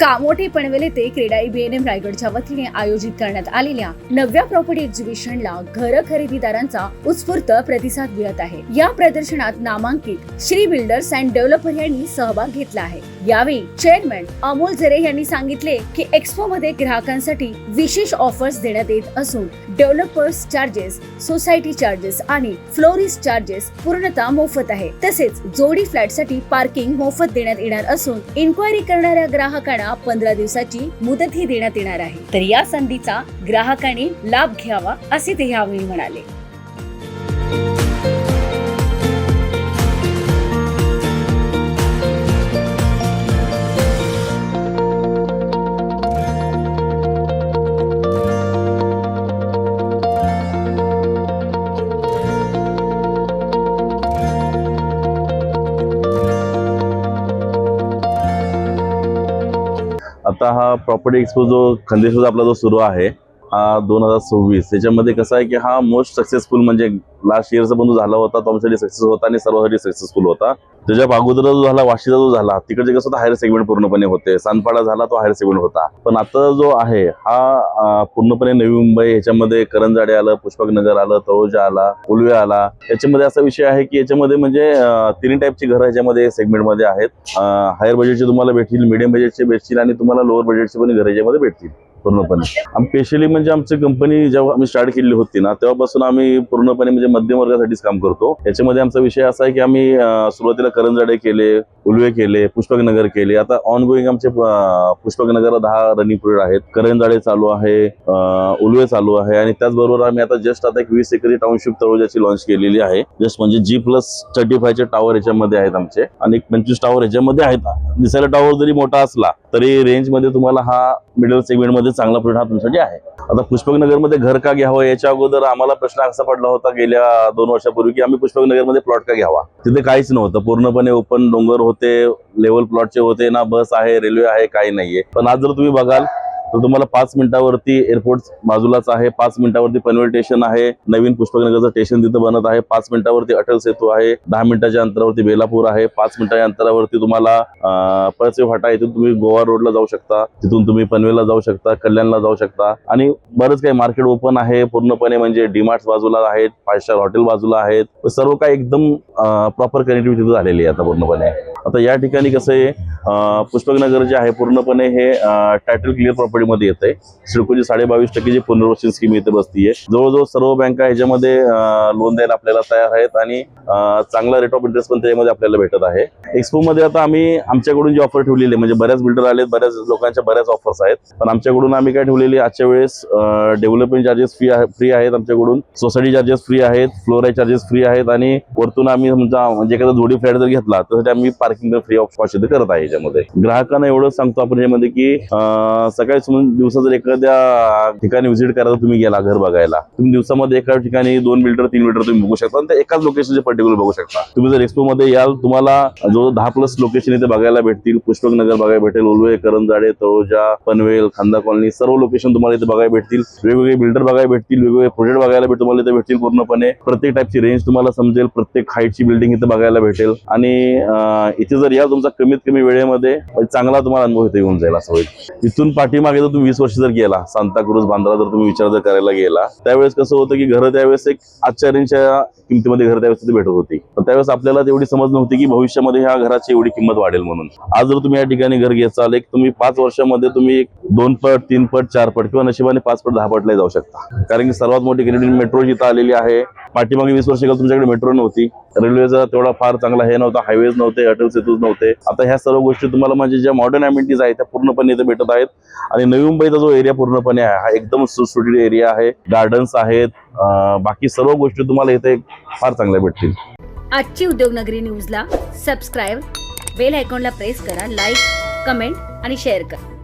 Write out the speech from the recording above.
कामोठे पनवेल येथे क्रीडा बीएनएम रायगडच्या वतीने आयोजित करण्यात आलेल्या नव्या प्रॉपर्टी एक्झिबिशनला घर खरेदीदारांचा उत्स्फूर्त प्रतिसाद मिळत आहे. या प्रदर्शनात नामांकित श्री बिल्डर्स अँड डेव्हलपर यांनी सहभाग घेतला आहे. यावेळी चेअरमॅन अमोल झरे यांनी सांगितले की एक्स्पो मध्ये ग्राहकांसाठी विशेष ऑफर्स देण्यात येत असून डेव्हलपर्स चार्जेस सोसायटी चार्जेस आणि फ्लोरिस चार्जेस पूर्णतः मोफत आहे. तसेच जोडी फ्लॅटसाठी पार्किंग मोफत देण्यात येणार असून इन्क्वायरी करणाऱ्या ग्राहकांना पंधरा दिवसाची मुदतही देण्यात येणार आहे. तर या संधीचा ग्राहकांनी लाभ घ्यावा असे ते यावेळी म्हणाले. आता हा प्रॉपर्टी एक्सपो जो खंदेश्वर आपला जो सुरू आहे दोन हजार सव्वीस. त्याच्यामध्ये कसं आहे की हा मोस्ट सक्सेसफुल म्हणजे लास्ट इयरचा पण जो झाला होता तो आमच्यासाठी सक्सेस होता आणि सर्वांसाठी सक्सेसफुल होता. त्याच्या अगोदर जो झाला वाशीचा जो झाला तिकडचे कसं हायर सेगमेंट पूर्णपणे होते. सानपाडा झाला तो हायर सेगमेंट होता. पण आता जो आहे हा पूर्णपणे नवी मुंबई ह्याच्यामध्ये करंजाडे आलं पुष्पक नगर आलं तळोजा आला उलवे आला. याच्यामध्ये असा विषय आहे की याच्यामध्ये म्हणजे तीन तिन्ही टाईपची घरं ह्याच्यामध्ये सेगमेंटमध्ये आहेत. हायर बजेटचे तुम्हाला भेटतील मिडियम बजेटचे भेटतील आणि तुम्हाला लोअर बजेटचे पण घर याच्यामध्ये भेटतील. पूर्णपणे. स्पेशली म्हणजे आमची कंपनी जेव्हा आम्ही स्टार्ट केली होती ना तेव्हापासून आम्ही पूर्णपणे म्हणजे मध्यम वर्गासाठीच काम करतो. याच्यामध्ये आमचा विषय असा आहे की आम्ही सुरुवातीला करंजाडे केले उलवे केले पुष्पकनगर केले. आता ऑन गोईंग आमचे अं, दहा रनिंग पिरियड आहेत. करंजाडे चालू आहे उलवे चालू आहे. आणि त्याचबरोबर आम्ही आता जस्ट आता एक वीस एकरी टाउनशिप तळोजाची लॉन्च केलेली आहे. जस्ट म्हणजे जी प्लस थर्टी फायचे टावर याच्यामध्ये आहेत आमचे. आणि एक पंचवीस टावर याच्यामध्ये आहेत. दिसायला टॉवर जरी मोठा असला तरी रेंजमध्ये तुम्हाला हा मिडल सेगमेंटमध्ये चांगला प्लॉट हा तुमच्यासाठी आहे. आता पुष्पकनगरमध्ये घर का घ्यावं याच्या अगोदर आम्हाला प्रश्न असा पडला होता गेल्या दोन वर्षापूर्वी की आम्ही पुष्पकनगरमध्ये प्लॉट का घ्यावा? तिथे काहीच नव्हतं. पूर्णपणे ओपन डोंगर होते लेवल प्लॉटचे होते ना बस आहे रेल्वे आहे काही नाहीये. पण आज जर तुम्ही बघाल तर तुम्हाला पाच मिनिटावरती एअरपोर्ट बाजूलाच आहे पाच मिनिटावरती पनवेल स्टेशन आहे नवीन पुष्पकनगरचं स्टेशन तिथं बनत आहे पाच मिनिटावरती अटल सेतू आहे दहा मिनिटाच्या अंतरावरती बेलापूर आहे पाच मिनिटाच्या अंतरावरती तुम्हाला परसे फाटा इथून तुम्ही गोवा रोडला जाऊ शकता तिथून तुम्ही पनवेलला जाऊ शकता कल्याणला जाऊ शकता आणि बरंच काही मार्केट ओपन आहे पूर्णपणे म्हणजे डीमार्ट बाजूला आहेत फाय स्टार हॉटेल बाजूला आहेत सर्व काही एकदम प्रॉपर कनेक्टिव्हिटी झालेली आहे आता पूर्णपणे. आता या ठिकाणी कसं आहे पुष्पकनगर जे आहे पूर्णपणे हे टायटल क्लिअर प्रॉपर्टीमध्ये येत आहे सिडकोची साडे बावीस टक्केची पुनर्वसन स्कीम इथे बसतीये. जवळजवळ सर्व बँका ह्याच्यामध्ये लोन द्यायला आपल्याला तयार आहेत आणि चांगला रेट ऑफ इंटरेस्ट पण त्याच्यामध्ये आपल्याला भेटत आहे. एक्सपो मध्ये आता आम्ही आमच्याकडून जी ऑफर ठेवलेली आहे म्हणजे बऱ्याच बिल्डर आले बऱ्याच लोकांच्या बऱ्याच ऑफर्स आहेत. पण आमच्याकडून आम्ही काय ठेवलेली आजच्या वेळेस डेव्हलपमेंट चार्जेस फ्री आहे फ्री आहेत आमच्याकडून. सोसायटी चार्जेस फ्री आहेत फ्लोराईज चार्जेस फ्री आहेत आणि वरतून आम्ही समजा म्हणजे एखादा जोडी फ्लॅट जर घेतला तर त्यासाठी आम्ही पार्किंग फ्री ऑफ कॉस्ट इथे करत आहे याच्यामध्ये. ग्राहकांना एवढं सांगतो आपण यामध्ये की सकाळी दिवसा जर एखाद्या ठिकाणी व्हिजिट करायला तुम्ही गेला घर बघायला तुम्ही दिवसामध्ये एका ठिकाणी दोन मीटर तीन मीटर तुम्ही बघू शकता आणि एकाच लोकेशनचे पर्टिक्युलर बघू शकता. तुम्ही जर एक्सपो मध्ये याल तुम्हाला जो दहा प्लस लोकेशन इथे बघायला भेटतील पुष्पक नगर बघायला भेटेल उलवे करंजाडे तळोजा पनवेल खांदा कॉलनी सर्व लोकेशन तुम्हाला इथे बघायला भेटतील. वेगवेगळे बिल्डर बघायला भेटतील वेगवेगळे प्रोजेक्ट बघायला भेट तुम्हाला इथे भेटतील पूर्णपणे. प्रत्येक टाईपची रेंज तुम्हाला समजेल प्रत्येक हाईटची बिल्डिंग इथे बघायला भेटेल. आणि इथे जर या तुमचा कमीत कमी वेळेमध्ये म्हणजे चांगला तुम्हाला अनुभव इथे येऊन जाईल असं होईल. इथून पाठीमागे जर तुम्ही वीस वर्ष जर गेला सांताक्रुज बांद्रा जर तुम्ही विचार जर करायला गेला त्यावेळेस कसं होतं की घरं त्यावेळेस एक आजच्या किमतीमध्ये घर त्यावेळेस भेटत होती. तर त्यावेळेस आपल्याला तेवढी समज नव्हती की भविष्यामध्ये ह्या घराची एवढी किंमत वाढेल म्हणून. आज जर तुम्ही या ठिकाणी घर घ्याचाल एक तुम्ही पाच वर्षामध्ये तुम्ही एक दोन पट तीन पट चार पट किंवा नशिबाने पाच पट दहा पटला जाऊ शकता. कारण की सर्वात मोठी ग्रेडिंग मेट्रो जिथं आलेली आहे. पाठीमागे वीस वर्ष तुमच्याकडे मेट्रो नव्हती. रेल्वेचा तेवढा फार चांगला हे नव्हता हायवेज नव्हते अटल सेतूज नव्हते. आता ह्या सर्व गोष्टी तुम्हाला म्हणजे ज्या मॉडर्न अमेनिटीज आहेत त्या पूर्णपणे इथे भेटत आहेत. आणि नवी मुंबईचा जो एरिया पूर्णपणे आहे हा एकदम सुटसुटीत एरिया आहे. गार्डन्स आहेत. बाकी सर्व गोष्टी तुम्हाला इथे फार चांगल्या भेटतील. आजची उद्योगनगरी न्यूजला सबस्क्राईब बेल आयकॉनला प्रेस करा लाईक कमेंट आणि शेअर करा.